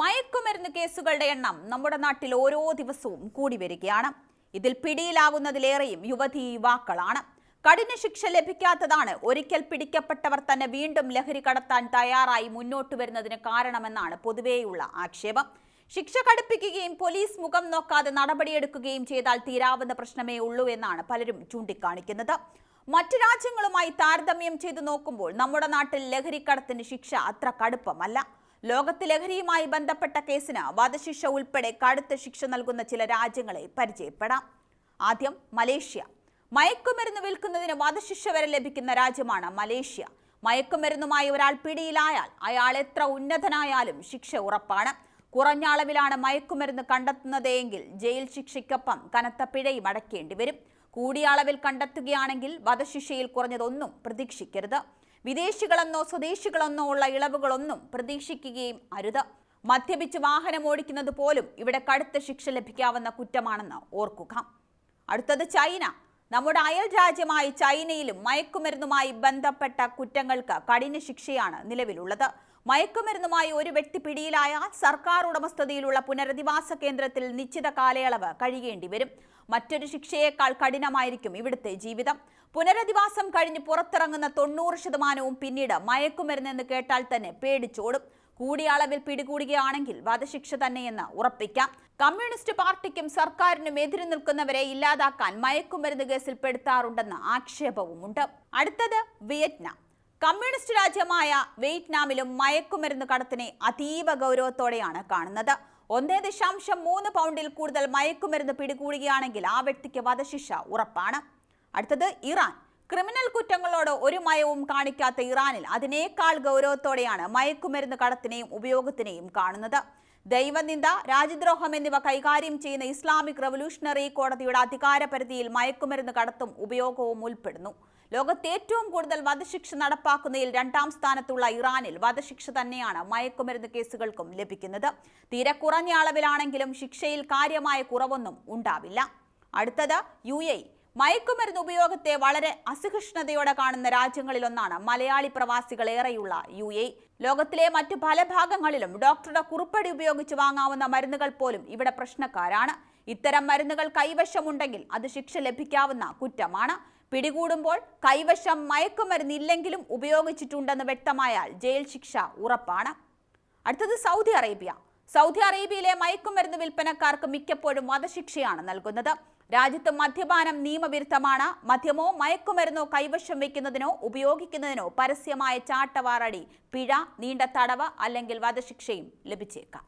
മയക്കുമരുന്ന് കേസുകളുടെ എണ്ണം നമ്മുടെ നാട്ടിൽ ഓരോ ദിവസവും കൂടി വരികയാണ്. ഇതിൽ പിടിയിലാകുന്നതിലേറെയും യുവതി യുവാക്കളാണ്. കഠിന ശിക്ഷ ലഭിക്കാത്തതാണ് ഒരിക്കൽ പിടിക്കപ്പെട്ടവർ തന്നെ വീണ്ടും ലഹരി കടത്താൻ തയ്യാറായി മുന്നോട്ട് വരുന്നതിന് കാരണമെന്നാണ് പൊതുവേയുള്ള ആക്ഷേപം. ശിക്ഷ കടുപ്പിക്കുകയും പോലീസ് മുഖം നോക്കാതെ നടപടിയെടുക്കുകയും ചെയ്താൽ തീരാവുന്ന പ്രശ്നമേ ഉള്ളൂ എന്നാണ് പലരും ചൂണ്ടിക്കാണിക്കുന്നത്. മറ്റു രാജ്യങ്ങളുമായി താരതമ്യം ചെയ്തു നോക്കുമ്പോൾ നമ്മുടെ നാട്ടിൽ ലഹരിക്കടത്തിന് ശിക്ഷ അത്ര കടുപ്പമല്ല. ലോകത്ത് ലഹരിയുമായി ബന്ധപ്പെട്ട കേസിന് വധശിക്ഷ ഉൾപ്പെടെ കടുത്ത ശിക്ഷ നൽകുന്ന ചില രാജ്യങ്ങളെ പരിചയപ്പെടാം. ആദ്യം മലേഷ്യ. മയക്കുമരുന്ന് വിൽക്കുന്നതിന് വധശിക്ഷ വരെ ലഭിക്കുന്ന രാജ്യമാണ് മലേഷ്യ. മയക്കുമരുന്നുമായി ഒരാൾ പിടിയിലായാൽ അയാൾ എത്ര ഉന്നതനായാലും ശിക്ഷ ഉറപ്പാണ്. കുറഞ്ഞ അളവിലാണ് മയക്കുമരുന്ന് കണ്ടെത്തുന്നതെങ്കിൽ ജയിൽ ശിക്ഷയ്ക്കൊപ്പം കനത്ത പിഴയും അടയ്ക്കേണ്ടി വരും. കൂടിയ അളവിൽ കണ്ടെത്തുകയാണെങ്കിൽ വധശിക്ഷയിൽ കുറഞ്ഞതൊന്നും പ്രതീക്ഷിക്കരുത്. വിദേശികളെന്നോ സ്വദേശികളെന്നോ ഉള്ള ഇളവുകളൊന്നും പ്രതീക്ഷിക്കുകയും അരുത്. മദ്യപിച്ച് വാഹനം ഓടിക്കുന്നത് പോലും ഇവിടെ കടുത്ത ശിക്ഷ ലഭിക്കാവുന്ന കുറ്റമാണെന്ന് ഓർക്കുക. അടുത്തത് ചൈന. നമ്മുടെ അയൽ രാജ്യമായ ചൈനയിലും മയക്കുമരുന്നുമായി ബന്ധപ്പെട്ട കുറ്റങ്ങൾക്ക് കഠിന ശിക്ഷയാണ് നിലവിലുള്ളത്. മയക്കുമരുന്നുമായി ഒരു വ്യക്തി പിടിയിലായ സർക്കാർ ഉടമസ്ഥതയിലുള്ള പുനരധിവാസ കേന്ദ്രത്തിൽ നിശ്ചിത കാലയളവ് കഴിയേണ്ടി വരും. മറ്റൊരു ശിക്ഷയേക്കാൾ കഠിനമായിരിക്കും ഇവിടുത്തെ ജീവിതം. പുനരധിവാസം കഴിഞ്ഞ് പുറത്തിറങ്ങുന്ന തൊണ്ണൂറ് ശതമാനവും പിന്നീട് മയക്കുമരുന്നെന്ന് കേട്ടാൽ തന്നെ പേടിച്ചോടും. കൂടിയ അളവിൽ പിടികൂടുകയാണെങ്കിൽ വധശിക്ഷ തന്നെയെന്ന് ഉറപ്പിക്കാം. കമ്മ്യൂണിസ്റ്റ് പാർട്ടിക്കും സർക്കാരിനും എതിര് നിൽക്കുന്നവരെ ഇല്ലാതാക്കാൻ മയക്കുമരുന്ന് കേസിൽ ആക്ഷേപവുമുണ്ട്. അടുത്തത് വിയറ്റ്നാം. കമ്മ്യൂണിസ്റ്റ് രാജ്യമായ വിയറ്റ്നാമിലും മയക്കുമരുന്ന് കടത്തിനെ അതീവ ഗൗരവത്തോടെയാണ് കാണുന്നത്. ഒന്നേ ദശാംശം മൂന്ന് പൗണ്ടിൽ കൂടുതൽ മയക്കുമരുന്ന് പിടികൂടുകയാണെങ്കിൽ ആ വ്യക്തിക്ക് വധശിക്ഷ ഉറപ്പാണ്. അടുത്തത് ഇറാൻ. ക്രിമിനൽ കുറ്റങ്ങളോട് ഒരു മയവും കാണിക്കാത്ത ഇറാനിൽ അതിനേക്കാൾ ഗൗരവത്തോടെയാണ് മയക്കുമരുന്ന് കടത്തിനെയും ഉപയോഗത്തിനെയും കാണുന്നത്. ദൈവനിന്ദ രാജ്യദ്രോഹം എന്നിവ കൈകാര്യം ചെയ്യുന്ന ഇസ്ലാമിക് റവല്യൂഷണറി കോടതിയുടെ അധികാര പരിധിയിൽ മയക്കുമരുന്ന് കടത്തും ഉപയോഗവും ഉൾപ്പെടുന്നു. ലോകത്ത് ഏറ്റവും കൂടുതൽ വധശിക്ഷ നടപ്പാക്കുന്നതിൽ രണ്ടാം സ്ഥാനത്തുള്ള ഇറാനിൽ വധശിക്ഷ തന്നെയാണ് മയക്കുമരുന്ന് കേസുകൾക്കും ലഭിക്കുന്നത്. തീരെ കുറഞ്ഞ അളവിലാണെങ്കിലും ശിക്ഷയിൽ കാര്യമായ കുറവൊന്നും ഉണ്ടാവില്ല. അടുത്തത് യു മയക്കുമരുന്ന് ഉപയോഗത്തെ വളരെ അസഹിഷ്ണുതയോടെ കാണുന്ന രാജ്യങ്ങളിലൊന്നാണ് മലയാളി പ്രവാസികൾ ഏറെയുള്ള യു എ. ലോകത്തിലെ മറ്റു പല ഭാഗങ്ങളിലും ഡോക്ടറുടെ കുറിപ്പടി ഉപയോഗിച്ച് വാങ്ങാവുന്ന മരുന്നുകൾ പോലും ഇവിടെ പ്രശ്നക്കാരാണ്. ഇത്തരം മരുന്നുകൾ കൈവശമുണ്ടെങ്കിൽ അത് ശിക്ഷ ലഭിക്കാവുന്ന കുറ്റമാണ്. പിടികൂടുമ്പോൾ കൈവശം മയക്കുമരുന്നില്ലെങ്കിലും ഉപയോഗിച്ചിട്ടുണ്ടെന്ന് വ്യക്തമായാൽ ജയിൽ ശിക്ഷ ഉറപ്പാണ്. അടുത്തത് സൗദി അറേബ്യ. സൗദി അറേബ്യയിലെ മയക്കുമരുന്ന് വിൽപ്പനക്കാർക്ക് മിക്കപ്പോഴും വധശിക്ഷയാണ് നൽകുന്നത്. രാജ്യത്ത് മദ്യപാനം നിയമവിരുദ്ധമാണ്. മദ്യമോ മയക്കുമരുന്നോ കൈവശം വയ്ക്കുന്നതിനോ ഉപയോഗിക്കുന്നതിനോ പരസ്യമായ ചാട്ടവാറടി പിഴ നീണ്ട തടവ് അല്ലെങ്കിൽ വധശിക്ഷയും ലഭിച്ചേക്കാം.